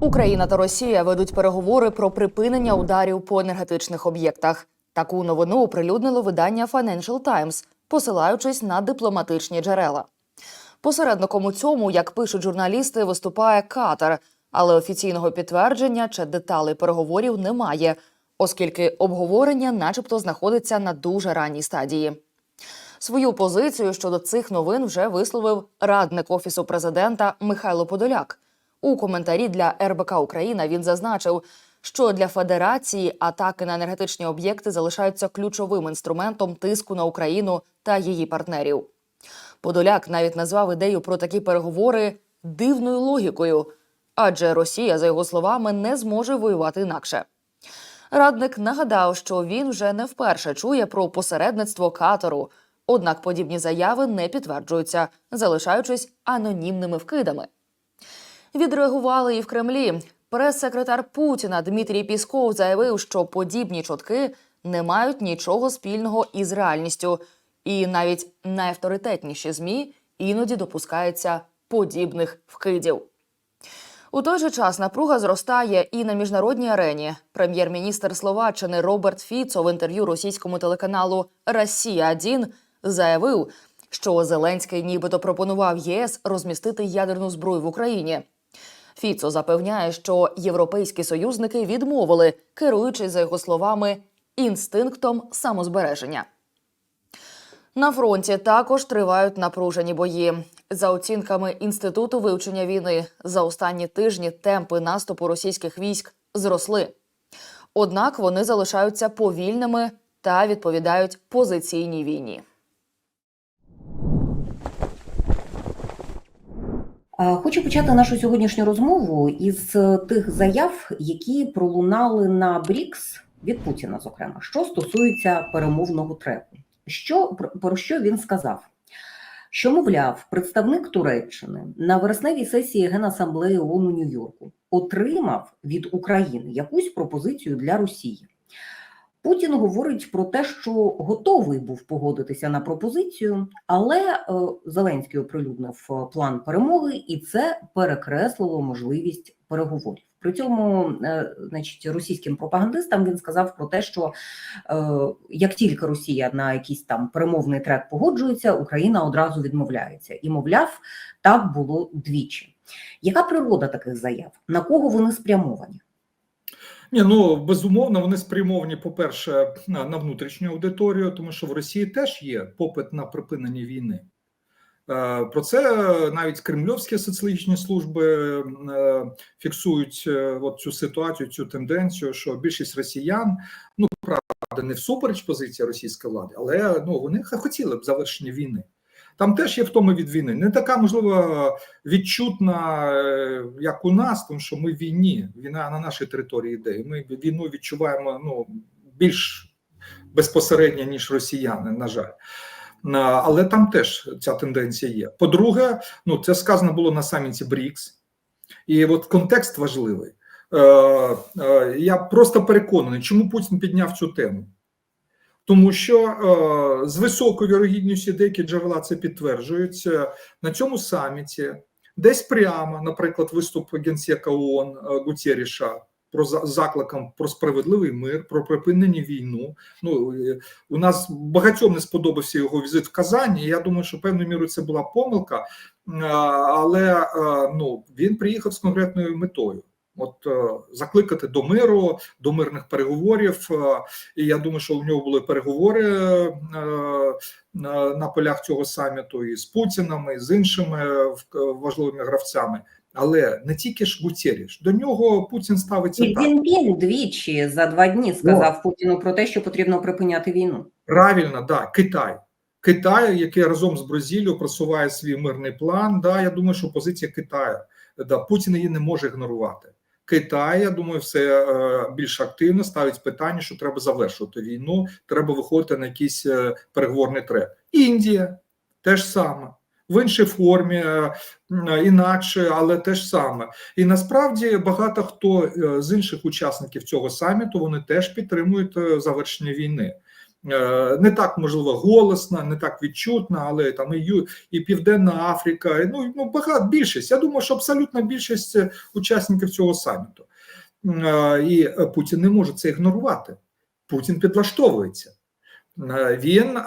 Україна та Росія ведуть переговори про припинення ударів по енергетичних об'єктах. Таку новину оприлюднило видання Financial Times, посилаючись на дипломатичні джерела. Посередником у цьому, як пишуть журналісти, виступає Катар, але офіційного підтвердження чи деталей переговорів немає, оскільки обговорення, начебто, знаходиться на дуже ранній стадії. Свою позицію щодо цих новин вже висловив радник офісу президента Михайло Подоляк. У коментарі для РБК Україна він зазначив, що для федерації атаки на енергетичні об'єкти залишаються ключовим інструментом тиску на Україну та її партнерів. Подоляк навіть назвав ідею про такі переговори дивною логікою, адже Росія, за його словами, не зможе воювати інакше. Радник нагадав, що він вже не вперше чує про посередництво Катару, однак подібні заяви не підтверджуються, залишаючись анонімними вкидами. Відреагували і в Кремлі. Прес-секретар Путіна Дмитрій Пісков заявив, що подібні чутки не мають нічого спільного із реальністю, і навіть найавторитетніші змі іноді допускаються подібних вкидів. У той же час напруга зростає і на міжнародній арені. Прем'єр-міністр Словаччини Роберт Фіцо в інтерв'ю російському телеканалу Росія 1 заявив, що Зеленський нібито пропонував ЄС розмістити ядерну зброю в Україні. Фіцо запевняє, що європейські союзники відмовили, керуючись за його словами інстинктом самозбереження. На фронті також тривають напружені бої. За оцінками інституту вивчення війни, за останні тижні темпи наступу російських військ зросли. Однак вони залишаються повільними та відповідають позиційній війні. Хочу почати нашу сьогоднішню розмову із е, тих заяв, які пролунали на БРІКС від Путіна, зокрема, що стосується перемовного треку. Що про що він сказав? Що, мовляв, представник Туреччини на вересневій сесії Генасамблеї ООН у Нью-Йорку отримав від України якусь пропозицію для Росії. Путін говорить про те, що готовий був погодитися на пропозицію, але е, Зеленський оприлюднив е, план перемоги, і це перекреслило можливість переговорів. При цьому, е, значить, російським пропагандистам він сказав про те, що як тільки Росія на якийсь там перемовний трек погоджується, Україна одразу відмовляється. І мовляв, так було двічі. Яка природа таких заяв? На кого вони спрямовані? Ні, ну безумовно, вони спрямовані, по-перше, на, внутрішню аудиторію, тому що в Росії теж є попит на припинення війни. Е, Про це навіть кремльовські соціологічні служби е, фіксують е, от цю ситуацію, цю тенденцію, що більшість росіян, ну правда, не всупереч позиції російської влади, але ну вони хотіли б завершення війни. Там теж є втома від війни. Не така можливо відчутна, е, як у нас, тому що ми в війні. Війна на нашій території йде. І ми війну відчуваємо ну більш безпосередньо, ніж росіяни, на жаль. Але там теж ця тенденція є. По-друге, ну це сказано було на саміті БРІКС, і от контекст важливий. Е, е, я просто переконаний, чому Путін підняв цю тему. Тому що е, з високою вірогідністю деякі джерела це підтверджують е, на цьому саміті, десь прямо, наприклад, виступ генсека ООН е, Гутєріша про за- закликом про справедливий мир, про припинення війну. Ну у нас багатьом не сподобався його візит в Казані. Я думаю, що певною мірою це була помилка, але ну він приїхав з конкретною метою. От е, закликати до миру, до мирних переговорів. е, І я думаю, що у нього були переговори е, на, полях цього саміту і з Путіним, і з іншими важливими гравцями. Але не тільки ж Гутєріш, до нього Путін ставиться І так. Цзіньпін двічі за два дні сказав Путіну про те, що потрібно припиняти війну. Правильно, да, Китай. Китай, який разом з Бразилією просуває свій мирний план. Да, я думаю, що позиція Китаю. Да, Путін її не може ігнорувати. Китай, я думаю, все е, більш активно ставить питання, що треба завершувати війну, треба виходити на якийсь е, переговорний трек. Індія теж саме. В іншій формі, е, інакше, але теж саме. І насправді багато хто з інших учасників цього саміту вони теж підтримують завершення війни. Е, не так можливо голосна, не так відчутна, але там і, Ю- і Південна Африка, і, ну, ну багато більшість. Я думаю, що абсолютна більшість е, учасників цього саміту. Е, І Путін не може це ігнорувати. Путін підлаштовується. Він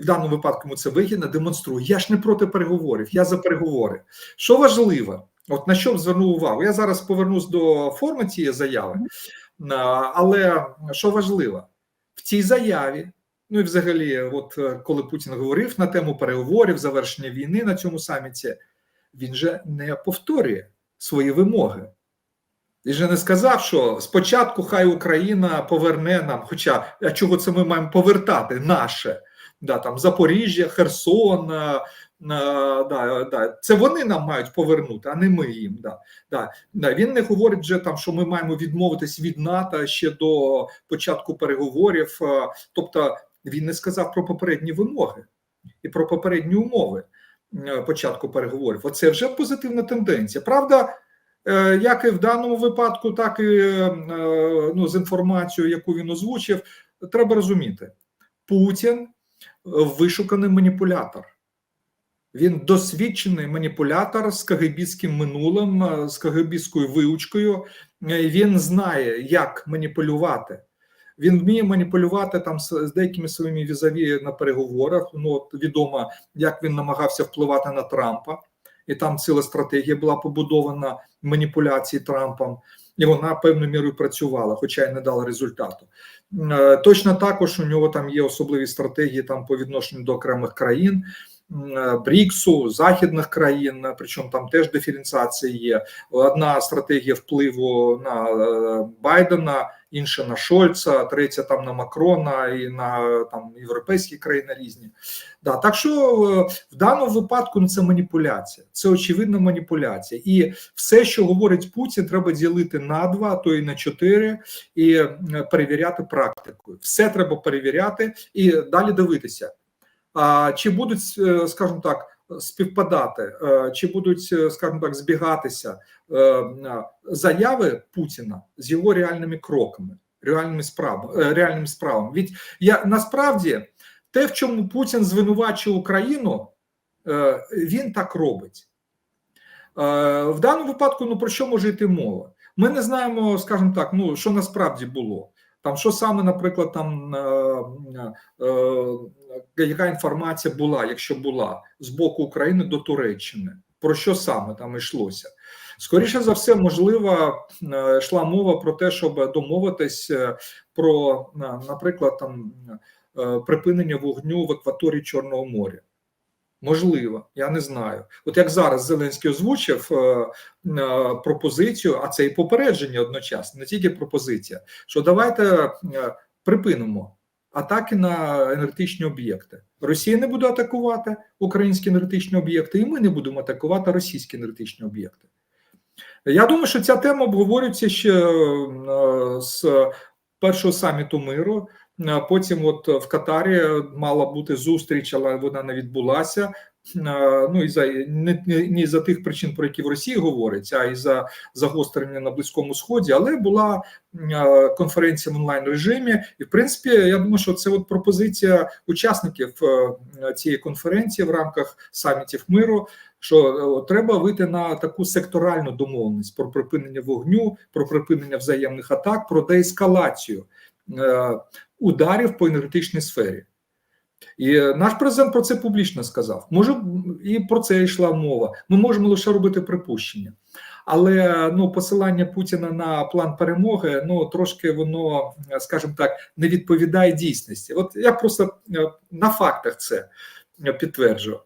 в даному випадку це вигідно демонструє. Я ж не проти переговорів, я за переговори. Що важливо, от на що б звернув увагу? Я зараз повернусь до форми цієї заяви, але що важливо, в цій заяві, ну і взагалі, от е, коли Путін говорив на тему переговорів, завершення війни на цьому саміті, він же не повторює свої вимоги. Він же не сказав, що спочатку хай Україна поверне нам, хоча а чого це ми маємо повертати наше, да, там Запоріжжя, Херсон, а, да, да, це вони нам мають повернути, а не ми їм. Да, да, да. Він не говорить вже там, що ми маємо відмовитись від НАТО ще до початку переговорів. Тобто він не сказав про попередні вимоги і про попередні умови е, початку переговорів. Оце вже позитивна тенденція. Правда. Е, Як і в даному випадку, так і е, ну, з інформацією, яку він озвучив, треба розуміти: Путін е, вишуканий маніпулятор. Він досвідчений маніпулятор з кагибістським минулим, е, з кагибістською виучкою. Е, Він знає, як маніпулювати. Він вміє маніпулювати там з з деякими своїми візаві на переговорах. Ну от відомо, як він намагався впливати на Трампа, і там ціла стратегія була побудована маніпуляції Трампом, і вона певною мірою працювала, хоча й не дала результату. Е, Точно також у нього там є особливі стратегії там по відношенню до окремих країн. Бріксу, західних країн, причому там теж диференціація є. Одна стратегія впливу на е, Байдена, інша на Шольца, третя там на Макрона і на там європейські країни різні. Да, так що е, в даному випадку ну, це маніпуляція, це очевидна маніпуляція, і все, що говорить Путін, треба ділити на два, то і на чотири, і перевіряти практикою. Все треба перевіряти і далі дивитися. Чи будуть, е, скажімо так, співпадати, е, чи будуть, е, скажімо так, збігатися заяви Путіна з його реальними кроками, реальними справами, реальними справами. Від я насправді те, в чому Путін звинувачує Україну, він так робить. В даному випадку, ну про що може йти мова? Ми не знаємо, скажімо так, ну що насправді було. Там що саме, наприклад, там е, е, е, яка інформація була, якщо була з боку України до Туреччини? Про що саме там йшлося? Скоріше за все, можливо, е, йшла мова про те, щоб домовитись е, про, наприклад, там припинення вогню в акваторії Чорного моря. Можливо, я не знаю. От як зараз Зеленський озвучив е, е, пропозицію, а це і попередження одночасно, не тільки пропозиція, що давайте е, припинимо атаки на енергетичні об'єкти. Росія не буде атакувати українські енергетичні об'єкти, і ми не будемо атакувати російські енергетичні об'єкти. Я думаю, що ця тема обговорюється ще е, з першого саміту миру. Е, Потім, от в Катарі, мала бути зустріч, але вона не відбулася. Е, Ну і за не, не, за тих причин, про які в Росії говориться, а й за загострення на Близькому Сході. Але була е, конференція в онлайн режимі, і в принципі, я думаю, що це от пропозиція учасників е, цієї конференції в рамках самітів миру. Що е, треба вийти на таку секторальну домовленість про припинення вогню, про припинення взаємних атак, про деескалацію е, ударів по енергетичній сфері. І е, наш президент про це публічно сказав. Може, і про це йшла мова. Ми можемо лише робити припущення. Але ну, посилання Путіна на план перемоги ну трошки воно, е, скажімо так, не відповідає дійсності. От я просто е, на фактах це е, підтверджую.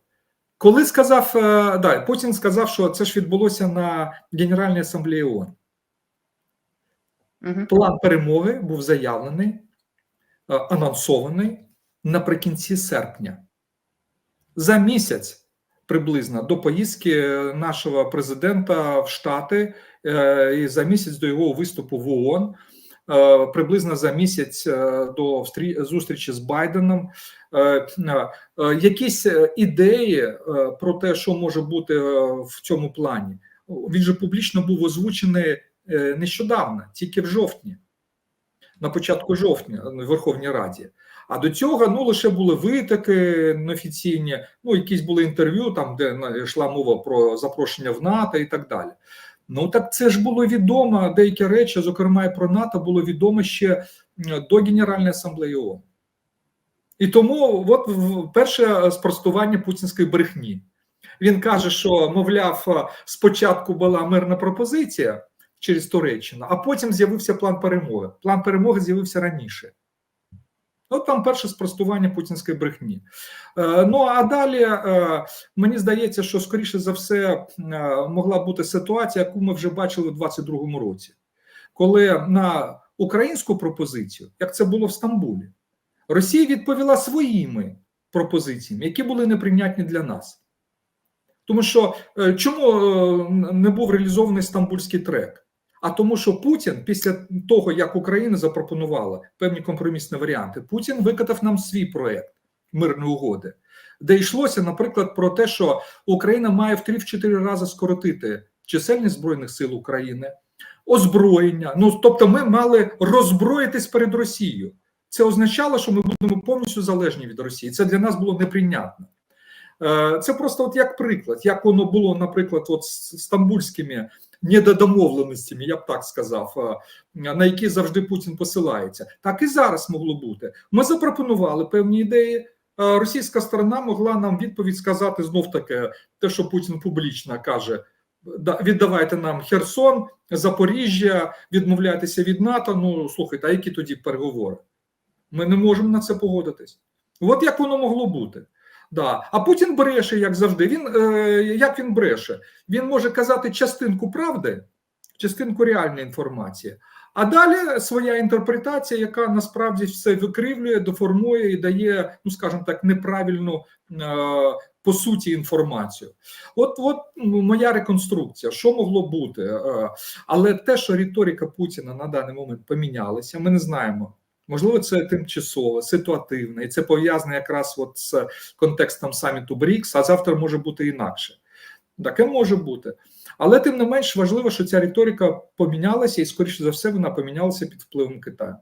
Коли сказав е, да, Путін сказав, що це ж відбулося на Генеральній асамблеї ООН. Мгм. План перемоги був заявлений, е, анонсований наприкінці серпня. За місяць приблизно до поїздки нашого президента в Штати е, і за місяць до його виступу в ООН, е, приблизно за місяць до зустрічі з Байденом. Якісь ідеї про те, що може бути в цьому плані, він же публічно був озвучений нещодавно, тільки в жовтні. на початку жовтня в Верховній Раді. А до цього ну лише були витоки неофіційні, ну якісь були інтерв'ю, там де йшла мова про запрошення в НАТО і так далі. Ну так це ж було відомо. Деякі речі, зокрема і про НАТО, було відомо ще до Генеральної асамблеї ООН. І тому, от перше спростування путінської брехні. Він каже, що мовляв, спочатку була мирна пропозиція через Туреччину, а потім з'явився план перемоги. План перемоги з'явився раніше. От там перше спростування путінської брехні. Е, ну а далі е, мені здається, що скоріше за все е, могла бути ситуація, яку ми вже бачили у 2022 році, коли на українську пропозицію, як це було в Стамбулі, Росія відповіла своїми пропозиціями, які були неприйнятні для нас. Тому що чому не був реалізований стамбульський трек? А тому, що Путін, після того, як Україна запропонувала певні компромісні варіанти, Путін викатав нам свій проект мирної угоди, де йшлося, наприклад, про те, що Україна має в 3-4 рази скоротити чисельність збройних сил України, озброєння. Ну тобто, ми мали роззброїтись перед Росією. Це означало, що ми будемо повністю залежні від Росії. Це для нас було неприйнятно. Е, Це просто от як приклад, як воно було, наприклад, от з стамбульськими недодомовленостями, я б так сказав, е, на які завжди Путін посилається. Так і зараз могло бути. Ми запропонували певні ідеї. е, Російська сторона могла нам відповідь сказати знов таки, те, що Путін публічно каже: віддавайте нам Херсон, Запоріжжя, відмовляйтеся від НАТО. Ну слухайте, а які тоді переговори? Ми не можемо на це погодитись. От як воно могло бути. Да. А Путін бреше, як завжди. Він е, як він бреше? Він може казати частинку правди, частинку реальної інформації, а далі своя інтерпретація, яка насправді все викривлює, деформує і дає, ну скажімо так, неправильну е, по суті інформацію. От, от ну, моя реконструкція, що могло бути, Е, але те, що риторика Путіна на даний момент помінялася, ми не знаємо. Можливо, це тимчасове, ситуативне, і це пов'язане якраз от з контекстом саміту БРІКС, а завтра може бути інакше. Таке може бути. Але тим не менш важливо, що ця риторика помінялася, і, скоріше за все, вона помінялася під впливом Китаю.